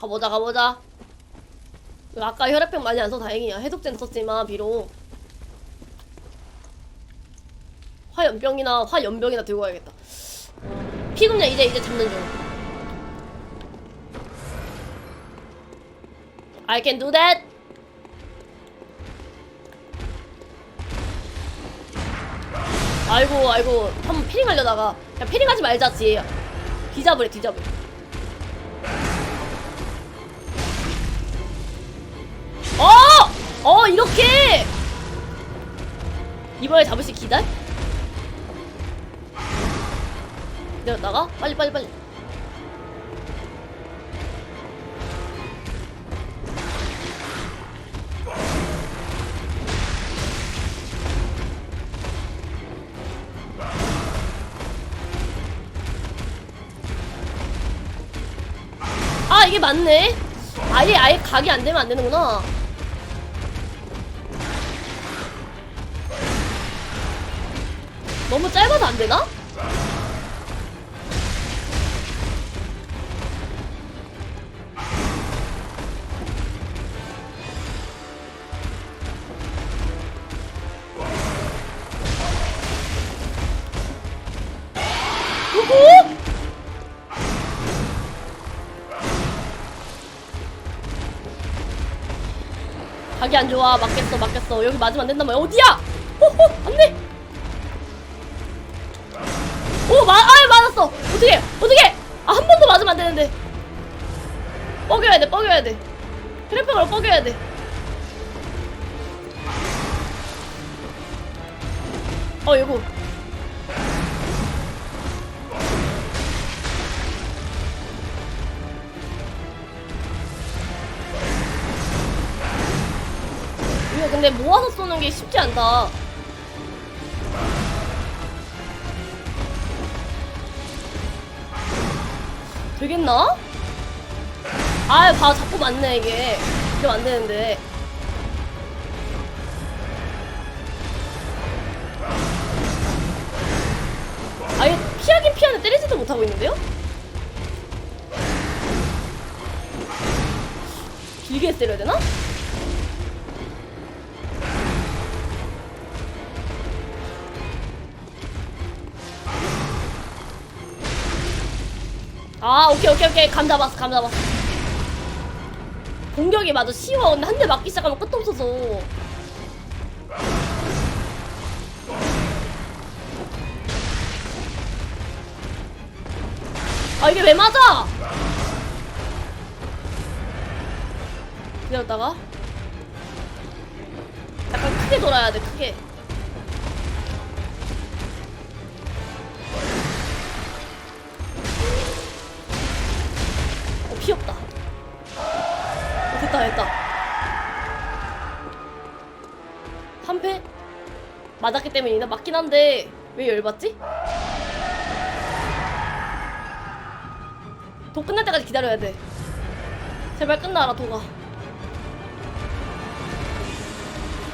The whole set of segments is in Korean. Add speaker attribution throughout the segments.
Speaker 1: 가보자 가보자. 아까 혈액팩 많이 안 써 다행이야. 해독제는 썼지만 비록. 화염병이나 화염병이나 들고 가야겠다. 피금량 이제 이제 잡는 중. I can do that. 아이고 아이고. 한번 패링 하려다가. 그냥 패링 하지 말자 지혜야 뒤잡으래 뒤잡으래 이렇게 이번에 잡을 수 기다려. 기다렸다가? 빨리 빨리 빨리. 아 이게 맞네. 아예 아예 각이 안 되면 안 되는구나 너무 짧아서 안 되나? 안 좋아. 맞겠어 맞겠어. 여기 맞으면 안 말이야. 어디야? 호호 안 돼 오 마, 아 맞았어. 어떻게 어떻게 아 한 번 더 맞으면 안 되는데. 뻐겨야 돼 뻐겨야 돼. 트래픽으로 뻐겨야 돼. 어, 이거. 이거 근데 모아서 쏘는 게 쉽지 않다. 되겠나? 아, 봐, 자꾸 맞네, 이게. 이러면 안 되는데. 아예 피하긴 피하는데 때리지도 못하고 있는데요? 길게 때려야 되나? 아 오케이 오케이 오케이. 감 잡았어 감 잡았어. 공격이 맞아. 쉬워. 근데 한 대 맞기 시작하면 끝도 없어서. 아 이게 왜 맞아? 기다렸다가? 약간 크게 돌아야 돼 크게 맞았기 때문이나 맞긴 한데 왜 열받지? 도 끝날 때까지 기다려야 돼. 제발 끝나라 도가. 어,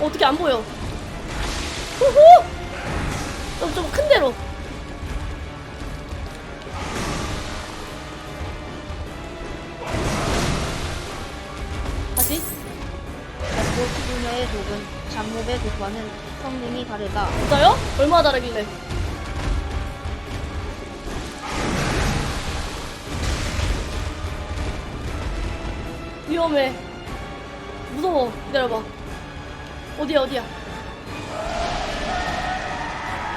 Speaker 1: 어떻게 안 보여? 후후! 좀 좀 큰 데로. 다시.
Speaker 2: 잡고 수분의 독은 잡목의 독과는 성능이 다르다.
Speaker 1: 진짜요? 얼마나 다르길래 위험해 무서워 기다려봐 어디야 어디야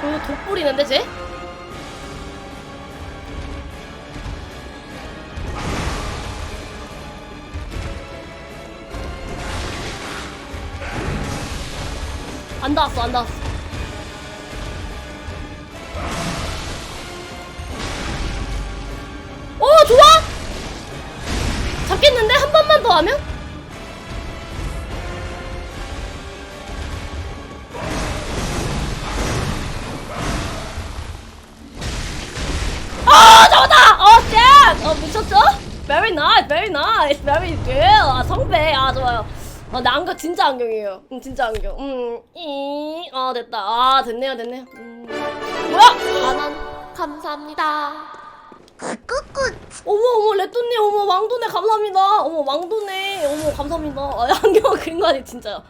Speaker 1: 거기서 독 뿌리는데 쟤? 안 닿았어 안 닿았어. 어 좋아! 잡겠는데? 한 번만 더 하면? 아 잡았다! 어쉣어 미쳤죠? Very nice very nice very good. 아 성배 아 좋아요 아, 나 안경 진짜 안경이에요. 음, 진짜 안경. 음, 이, 아, 됐다. 아, 됐네요, 됐네요. 음. 뭐야?
Speaker 3: 만원 감사합니다.
Speaker 1: 어머, 어머, 레토님, 어머, 왕도네 감사합니다. 어머 왕도네. 어머 감사합니다. 아, 안경 그린 거 아니 진짜.